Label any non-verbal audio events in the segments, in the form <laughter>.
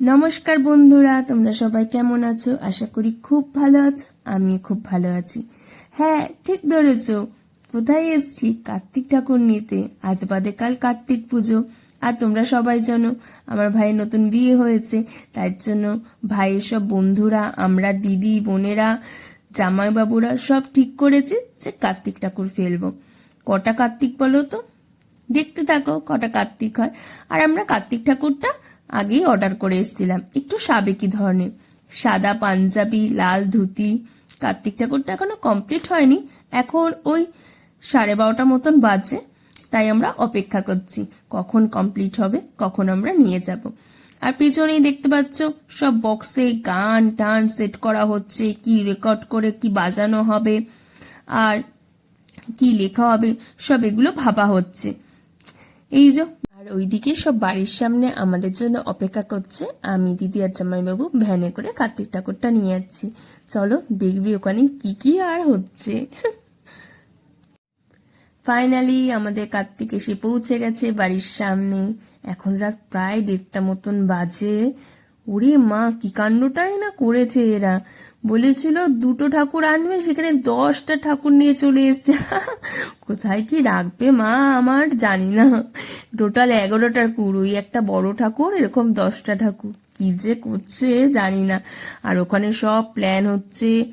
নমস্কার বন্ধুরা, তোমরা সবাই কেমন আছো? আশা করি খুব ভালো আছো আমি খুব ভালো আছি। হ্যাঁ ঠিক ধরেছ, কোথায় এসছি? কার্তিক ঠাকুর নিতে। আজ বাদে কাল কার্তিক পুজো। আর তোমরা সবাই জানো, আমার ভাইয়ের নতুন বিয়ে হয়েছে তার জন্য ভাইয়ের সব বন্ধুরা, আমরা দিদি, বোনেরা, জামাইবাবুরা সব ঠিক করেছে যে কার্তিক ঠাকুর ফেলব। কটা কার্তিক বলো তো? দেখতে থাকো কটা কার্তিক হয়। আর আমরা কার্তিক ঠাকুরটা আগেই অর্ডার করে এসেছিলাম। একটু সাবেকি ধরনের। সাদা পাঞ্জাবি, লাল ধুতি, কার্তিক ঠাকুরটা এখনও কমপ্লিট হয়নি। এখন ওই সাড়ে বারোটা মতন বাজে, তাই আমরা অপেক্ষা করছি। কখন কমপ্লিট হবে, কখন আমরা নিয়ে যাব। আর পিছনেই দেখতে পাচ্ছ, সব বক্সে গান টান সেট করা হচ্ছে, কি রেকর্ড করে, কি বাজানো হবে, আর কি লেখা হবে, সব এগুলো ভাবা হচ্ছে। এই যে ওইদিকে সব বাড়ির সামনে আমাদের জন্য অপেক্ষা করছে। আমি দিদি আর জামাইবাবু ভ্যানে করে কার্তিক ঠাকুরটা নিয়ে যাচ্ছি। চলো দেখবি ওখানে কি কি আর হচ্ছে। ফাইনালি আমাদের কার্তিক এসে পৌঁছে গেছে বাড়ির সামনে। এখন রাত প্রায় দেড়টা মতন বাজে। ওরে মা, কি কাণ্ডটাই না করেছে এরা? বলেছিল দুটো ঠাকুর আনবে, সেখানে দশটা ঠাকুর নিয়ে চলে এসছে। <laughs> কোথায় কি রাখবে মা আমার জানি না। টোটাল এগারোটা ঠাকুর ওই একটা বড় ঠাকুর, এরকম দশটা ঠাকুর। কি যে করছে জানি না। আর ওখানে সব প্ল্যান হচ্ছে,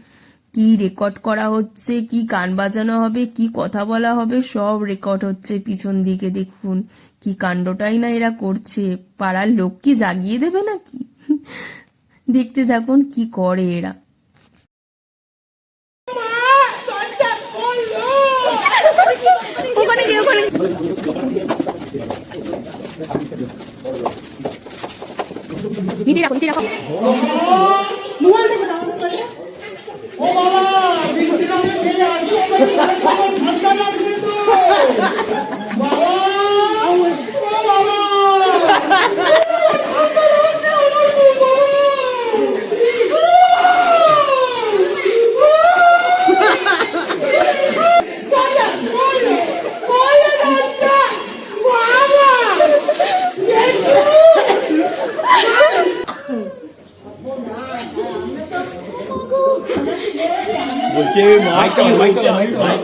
কি রেকর্ড করা হচ্ছে, কি গান বাজানো হবে, কি কথা বলা হবে, সব রেকর্ড হচ্ছে পিছন দিকে দেখুন। কি কাণ্ডটাই না এরা করছে। পাড়ার লোক কি জাগিয়ে দেবে নাকি? দেখতে থাকুন কি করে এরা। ওখানে গিয়ে ওখানে নিচে রাখো নিচে রাখো।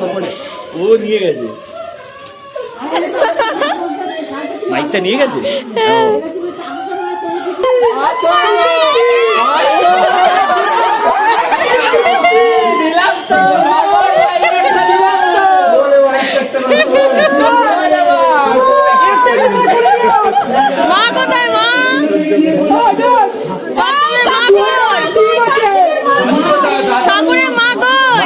ওপরে ও নিয়ে গেছে। মাইকটা নিয়ে গেছে মা কোথায় মা বাচ্চাদের মা কই ঠাকুরের মা কই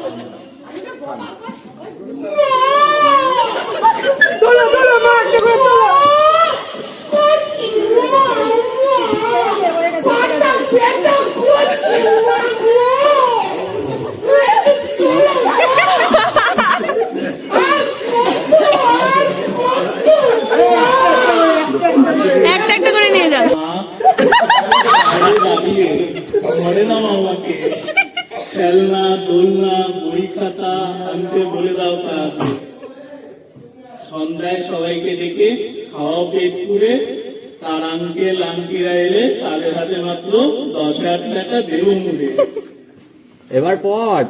ঘরে দাও আমাকে। খেলনা দোলনা বই খাতা আনতে বলে দাও তাড়াতাড়ি। সন্ধ্যায় সবাইকে ডেকে খাওয়া পেট পুরে তার আঙ্কেল আন্টিরা এলে তাদের হাতে মাত্র দশ হাজার টাকা দেব মুড়ে। এবার পর।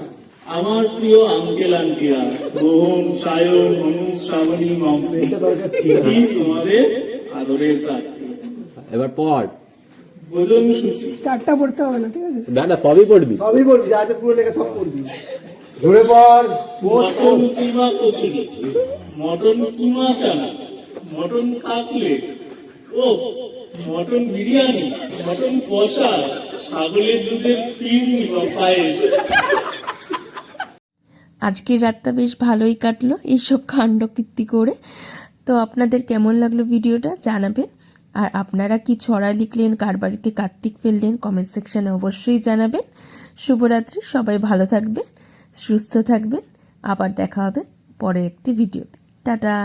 আমার প্রিয় আঙ্কেল আন্টিরা রোহন সায়ন অনু শ্রাবণী মমতা তোমাদের আদরের প্রার্থী। এবার পর। ভোজন সূচি স্টারটা পড়তে হবে না ঠিক আছে? না না সবই পড়বি। সবই বলবি যা পুরো লেখা সব পড়বি। ধরে পড়। Mutton keema kachori mutton keema chana. Mutton cutlet ও মটন বিরিয়ানি মটন কষা ছাগলের দুধের ফিরনি বা পায়েস। আজকের রাতটা বেশ ভালোই কাটলো এইসব কাণ্ড কীর্তি করে। তো আপনাদের কেমন লাগল ভিডিওটা জানাবেন। আর আপনারা কি ছড়া লিখলেন, কার বাড়িতে কার্তিক ফেললেন কমেন্ট সেকশনে অবশ্যই জানাবেন। শুভরাত্রি, সবাই ভালো থাকবেন, সুস্থ থাকবেন। আবার দেখা হবে পরে একটি ভিডিওতে টাটা!